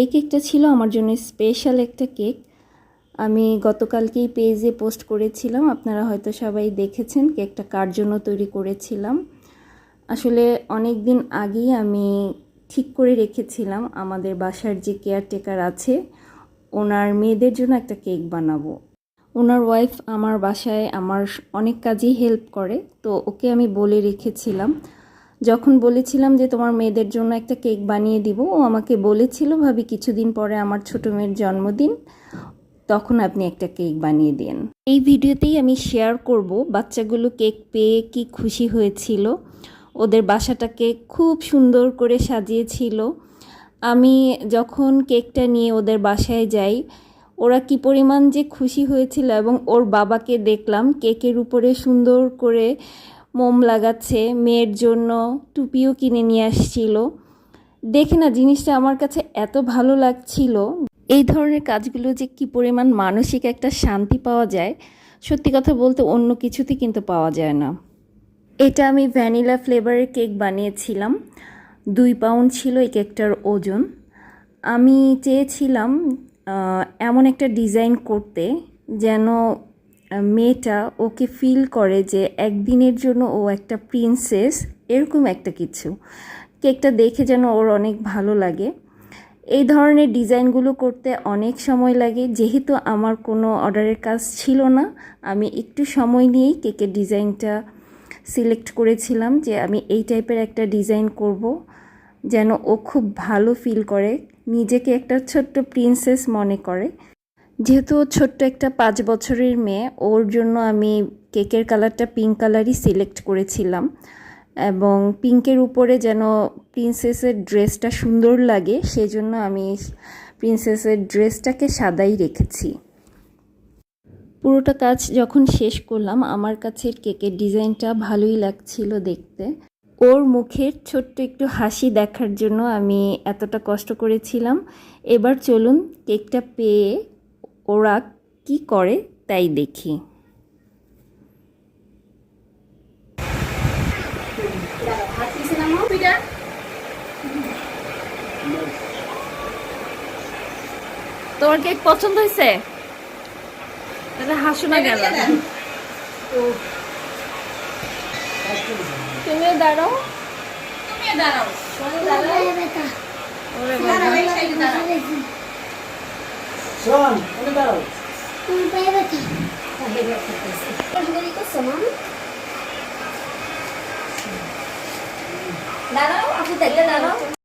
এই কেকটা ছিল আমার জন্য স্পেশাল একটা কেক। আমি গতকালকেই পেজে পোস্ট করেছিলাম, আপনারা হয়তো সবাই দেখেছেন কেকটা কার জন্য তৈরি করেছিলাম। আসলে অনেক দিন আগেই আমি ঠিক করে রেখেছিলাম, আমাদের বাসার যে কেয়ারটেকার আছে, ওনার মেয়েদের জন্য একটা কেক বানাবো। ওনার ওয়াইফ আমার বাসায় আমার অনেক কাজেই হেল্প করে, তো ওকে আমি বলে রেখেছিলাম যখন বলেছিলাম যে তোমার মেয়েদের জন্য একটা কেক বানিয়ে দিব, ও আমাকে বলেছিল, ভাবি, কিছুদিন পরে আমার ছোটো মেয়ের জন্মদিন, তখন আপনি একটা কেক বানিয়ে দিন। এই ভিডিওতেই আমি শেয়ার করব বাচ্চাগুলো কেক পেয়ে কি খুশি হয়েছিল। ওদের বাসাটাকে খুব সুন্দর করে সাজিয়েছিল। আমি যখন কেকটা নিয়ে ওদের বাসায় যাই, ওরা কি পরিমাণ যে খুশি হয়েছিল এবং ওর বাবাকে দেখলাম কেকের উপরে সুন্দর করে মোম লাগাচ্ছে, মেয়ের জন্য টুপিও কিনে নিয়ে আসছিল। দেখে না, জিনিসটা আমার কাছে এত ভালো লাগছিল। এই ধরনের কাজগুলো যে কি পরিমাণ মানসিক একটা শান্তি পাওয়া যায়, সত্যি কথা বলতে অন্য কিছুতে কিন্তু পাওয়া যায় না। এটা আমি ভ্যানিলা ফ্লেভারের কেক বানিয়েছিলাম। দুই পাউন্ড ছিল এই কেকটার ওজন। আমি চেয়েছিলাম এমন একটা ডিজাইন করতে যেন মেয়েটা ওকে ফিল করে যে একদিনের জন্য ও একটা প্রিন্সেস এরকম একটা কিছু। কেকটা দেখে যেন ওর অনেক ভালো লাগে। এই ধরনের ডিজাইনগুলো করতে অনেক সময় লাগে। যেহেতু আমার কোনো অর্ডারের কাজ ছিল না, আমি একটু সময় নিয়েই কেকের ডিজাইনটা সিলেক্ট করেছিলাম যে আমি এই টাইপের একটা ডিজাইন করব, যেন ও খুব ভালো ফিল করে, নিজেকে একটা ছোট্ট প্রিন্সেস মনে করে। যেহেতু ছোট্ট একটা পাঁচ বছরের মেয়ে, ওর জন্য আমি কেকের কালারটা পিঙ্ক কালারই সিলেক্ট করেছিলাম। এবং পিঙ্কের উপরে যেন প্রিন্সেসের ড্রেসটা সুন্দর লাগে, সেজন্য আমি প্রিন্সেসের ড্রেসটাকে সাদাই রেখেছি। পুরোটা কাজ যখন শেষ করলাম, আমার কাছে কেকের ডিজাইনটা ভালোই লাগছিল দেখতে। ওর মুখের ছোট্ট একটু হাসি দেখার জন্য আমি এতটা কষ্ট করেছিলাম। এবার চলুন কেকটা পেয়ে ওরা কি করে তাই দেখি। তোমার কেক পছন্দ হয়েছে? তাহলে হাসো না গেল তুমিও দাঁড়াও। তুমি দাঁড়াও। ওরে দাঁড়াও এই সাইডে দাঁড়াও শোন ওকে দাঁড়াও দাঁড়াও আপু তাইলে দাঁড়াও।